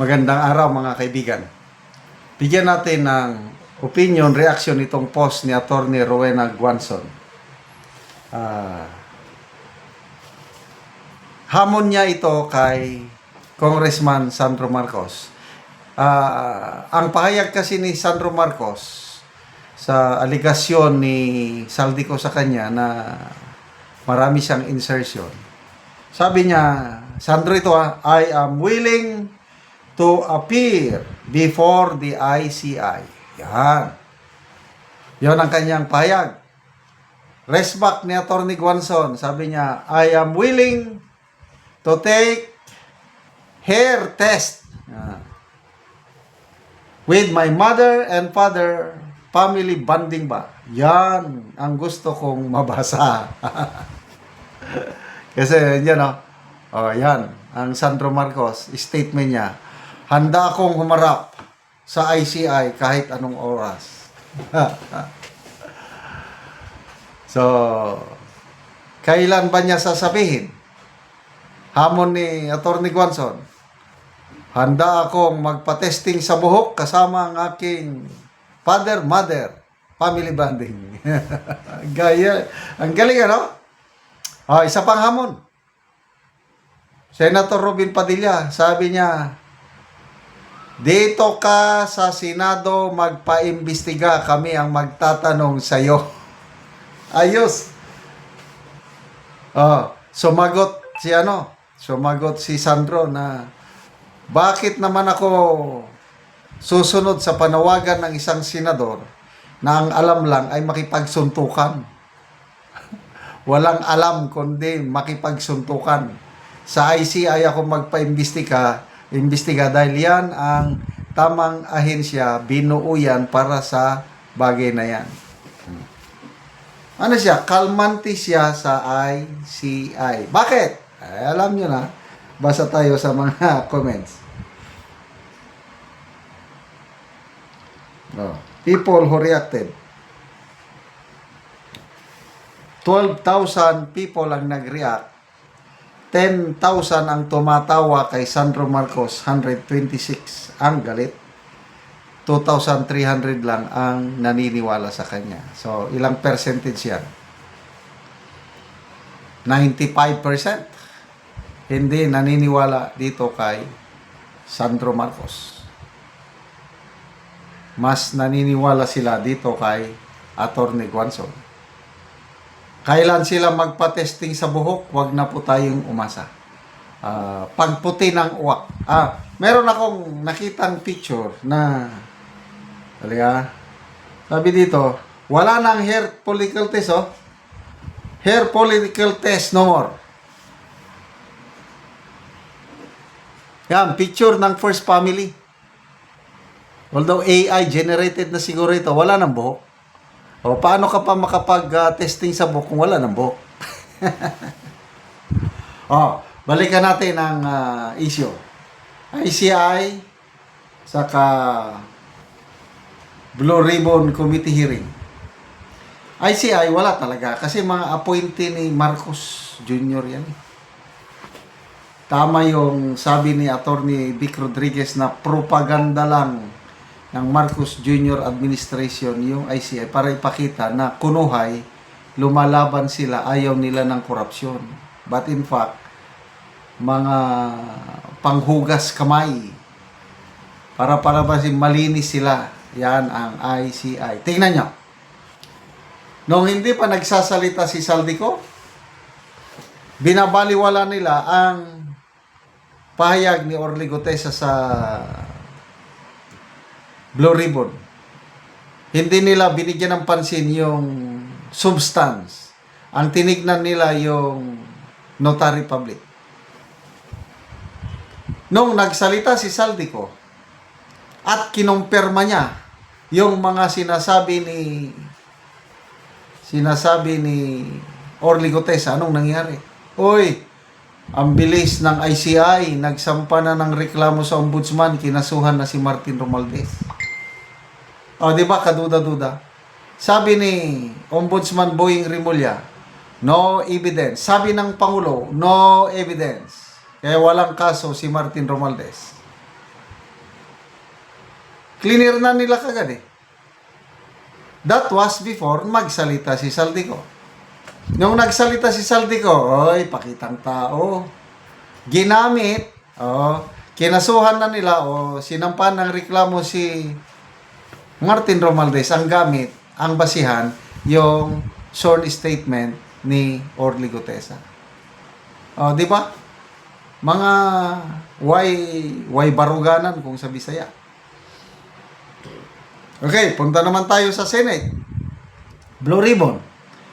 Magandang araw mga kaibigan. Bigyan natin ng opinion, reaction itong post ni Attorney Rowena Guanson. Ah, hamon niya ito kay Congressman Sandro Marcos. Ah, ang pahayag kasi ni Sandro Marcos sa aligasyon ni Saldico sa kanya na marami siyang insertion. Sabi niya, Sandro ito ah, I am willing to appear before the ICI. Yan. Yan ang kanyang pahayag. Rest back ni Atty. Guanson. Sabi niya, I am willing to take hair test. Yan. With my mother and father, family bonding ba? Yan ang gusto kong mabasa. Kasi yan o. Oh, yan. Ang Sandro Marcos, statement niya. Handa akong humarap sa ICI kahit anong oras. so, kailan ba niya sasabihin? Hamon ni Atty. Guanson. Handa akong magpa-testing sa buhok kasama ang aking father, mother, family bonding. Gaya. Ang galing ano? Ah, isa pang hamon. Senator Robin Padilla, sabi niya, dito ka sa Senado magpaimbestiga, kami ang magtatanong sa iyo. Ayos. Oh, sumagot si ano, sumagot si Sandro na bakit naman ako susunod sa panawagan ng isang senador na ang alam lang ay makipagsuntukan. Walang alam kundi makipagsuntukan. Sa ICI ako magpaimbestiga, imbestiga dahil yan ang tamang ahensya, binuo yan para sa bagay na yan. Ano siya? Kalmante siya sa ICI. Bakit? Ay, alam nyo na. Basa tayo sa mga comments. Oh. People who reacted. 12,000 people ang nag-react. 10,000 ang tumatawa kay Sandro Marcos, 126 ang galit. 2,300 lang ang naniniwala sa kanya. So, ilang percentage yan? 95% hindi naniniwala dito kay Sandro Marcos. Mas naniniwala sila dito kay Attorney Guanson. Kailan sila magpa-testing sa buhok, wag na po tayong umasa. Ah, pagputi ng uwak. Ah, meron akong nakitang picture na Halika. Sabi dito, wala nang hair follicle test, oh. Hair follicle test no more. Yan, picture ng first family. Although AI generated na siguro ito, wala nang buhok. O paano ka pa makapag-testing sa buhok kung wala nang buhok? oh, balikan natin ang ah, issue. ICI saka Blue Ribbon Committee hearing. ICI wala talaga kasi mga appointee ni Marcos Jr. yan. eh. Tama yung sabi ni Attorney Vic Rodriguez na propaganda lang ng Marcos Jr. administration yung ICI para ipakita na kunuhay, lumalaban sila, ayaw nila ng korupsyon. But in fact, mga panghugas kamay para para ba malinis sila. Yan ang ICI. Tingnan nyo. Nung hindi pa nagsasalita si Saldico, binabaliwala nila ang pahayag ni Orly Gutesa sa Blue Ribbon. Hindi nila binigyan ng pansin yung substance. Ang tinignan nila yung notary public. Nung nagsalita si Saldico at kinumpirma niya yung mga sinasabi ni sinasabi ni Orly Gutesa, anong nangyari? Uy, ang bilis ng ICI, nagsampa na ng reklamo sa ombudsman, kinasuhan na si Martin Romualdez. O, di ba, kaduda-duda? Sabi ni Ombudsman Boying Rimulya, no evidence. Sabi ng Pangulo, no evidence. Kaya walang kaso si Martin Romualdez. cleaner na nila kagad eh. That was before magsalita si Saldico. Nung nagsalita si Saldico, oy, pakitang tao. Ginamit, oh, kinasuhan na nila, o sinampan ng reklamo si Martin Romualdez ang gamit, ang basihan, yung sworn statement ni Orly Gutesa. Oh, di ba? Mga why why baruganan kung sa Bisaya. Okay, punta naman tayo sa Senate. Blue Ribbon.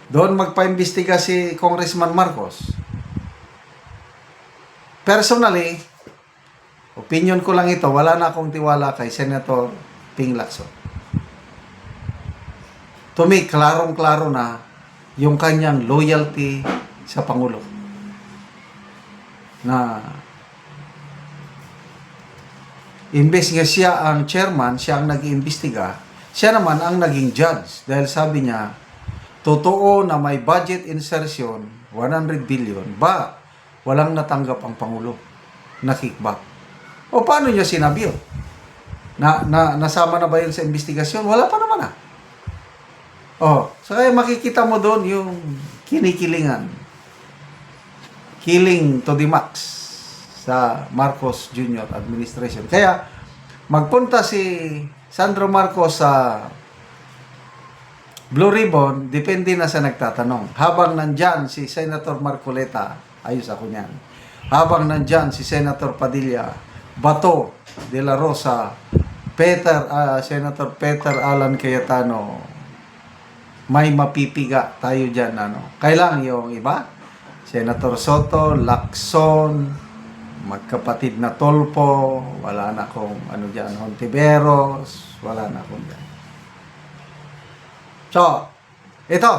Doon magpaimbestiga si Congressman Marcos. Personally, opinion ko lang ito, wala na akong tiwala kay Senator Ping Lacson. To me, klarong-klaro na yung kanyang loyalty sa Pangulo. Na imbes nga siya ang chairman, siya ang nag-iimbestiga, siya naman ang naging judge. Dahil sabi niya, totoo na may budget insertion, 100 billion, ba walang natanggap ang Pangulo na kickback. O paano niya sinabi yun? Na, na, nasama na ba yun sa investigasyon? Wala pa naman ah. Oh, so kaya makikita mo doon yung kinikilingan. Killing to the max sa Marcos Jr. administration. Kaya magpunta si Sandro Marcos sa Blue Ribbon, depende na sa nagtatanong. Habang nandyan si Senator Marcoleta, ayos ako niyan. Habang nandyan si Senator Padilla, Bato de la Rosa, Peter, ah, Senator Peter Alan Cayetano, may mapipiga tayo dyan. Ano. Kailang yung iba? Senator Soto, Lacson, magkapatid na Tolpo, wala na akong ano dyan, Hontiveros, wala na akong dyan. So, ito,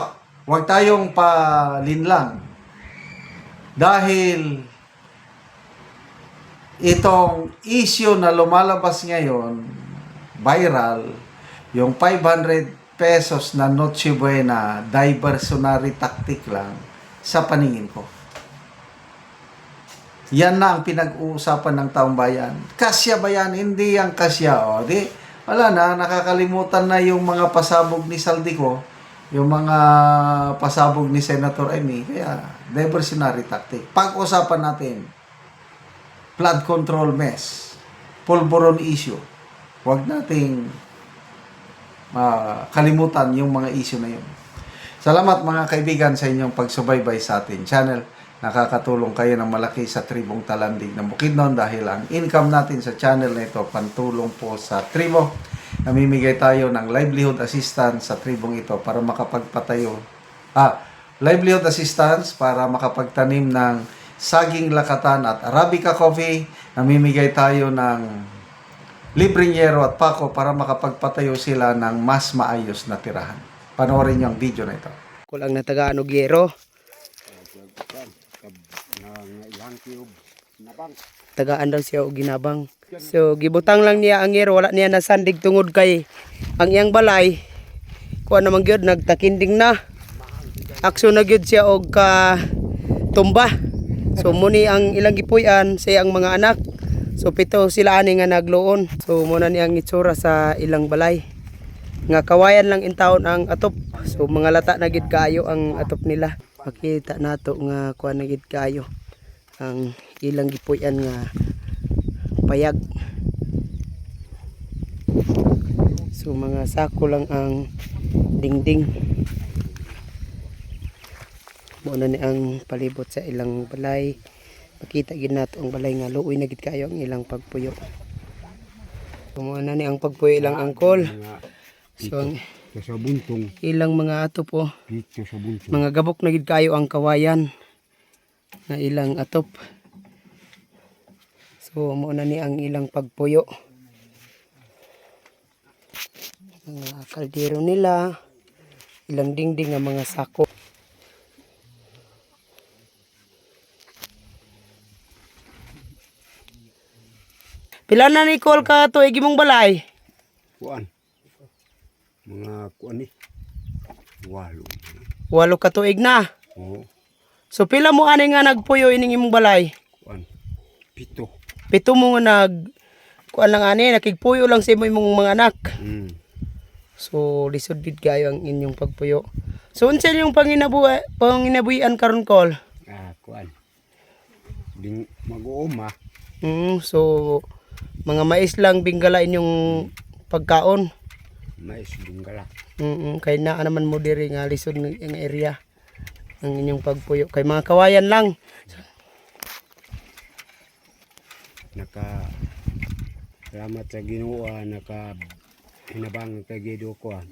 huwag tayong palinlang. Dahil itong issue na lumalabas ngayon, viral, yung 500 pesos na Noche Buena, diversionary tactic lang, sa paningin ko. Yan na ang pinag-uusapan ng taong bayan. Kasya ba yan? Hindi yan kasya. O, di, wala na, nakakalimutan na yung mga pasabog ni Saldico, yung mga pasabog ni Senator Amy. Kaya, diversionary tactic. Pag-usapan natin, flood control mess, pulburon issue. Huwag nating ah, kalimutan yung mga issue na yun. Salamat mga kaibigan sa inyong pagsubaybay sa ating channel. Nakakatulong kayo ng malaki sa tribong talandig ng Bukidnon dahil ang income natin sa channel na ito pantulong po sa tribo. Namimigay tayo ng livelihood assistance sa tribong ito para makapagpatayo. Ah, livelihood assistance para makapagtanim ng saging lakatan at arabica coffee. Namimigay tayo ng libreng yero at pako para makapagpatayo sila ng mas maayos na tirahan. Panoorin niyo ang video na ito. Kulang na tagaan og yero. Tagaan daw siya og ginabang. So gibutang lang niya ang yero wala niya nasandig tungod kay ang iyang balay kuha naman gyud nagtakinding na. Akso na gyud siya og ka tumba. So muni ang ilang gipuy-an sa iyang mga anak. So pito sila ani nga nagluon. So muna ni ang itsura sa ilang balay. Nga kawayan lang in taon ang atop. So mga lata na gid kaayo ang atop nila. Makita nato nga kuha na gid kaayo ang ilang gipuy-an nga payag. So mga sako lang ang dingding. Muna ni ang palibot sa ilang balay. Makita gid nato ang balay nga luoy na gid kayo ang ilang pagpuyo. So muna ni ang pagpuyo ilang angkol. So ang sa buntong ilang mga atop po, dito sa buntong mga gabok na gid kayo ang kawayan nga ilang atop. So muna ni ang ilang pagpuyo. Mga kaldero nila, ilang dingding nga mga sako. Pila na ni call ka to igimong balay? kuan mga kuan ni walo Walo ka tuig na. o So pila mo ani nga nagpuyo ining imong balay? kuan pito Pito mo nga nag kuan lang ani nakigpuyo lang sa imo imong mga anak. Mm. So lisod gid kayo ang inyong pagpuyo. So unsa yung panginabuhi panginabuhian karon kol? Ah, kuan. Ding mag-uuma. Mm, so mga mais lang bingala inyong pagkaon. Mais bingala. Mm, kay naa naman mo diri nga lisod ng area ang inyong pagpuyo kay mga kawayan lang. Naka Salamat sa Ginoo ah, naka hinabang kay Gido ko. ah.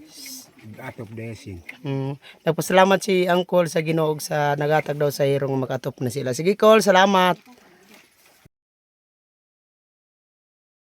Atop blessing. Mm. Nagpasalamat si Uncle sa Ginoo sa nagatag daw sa hirong makatop na sila. Sige, Col, salamat.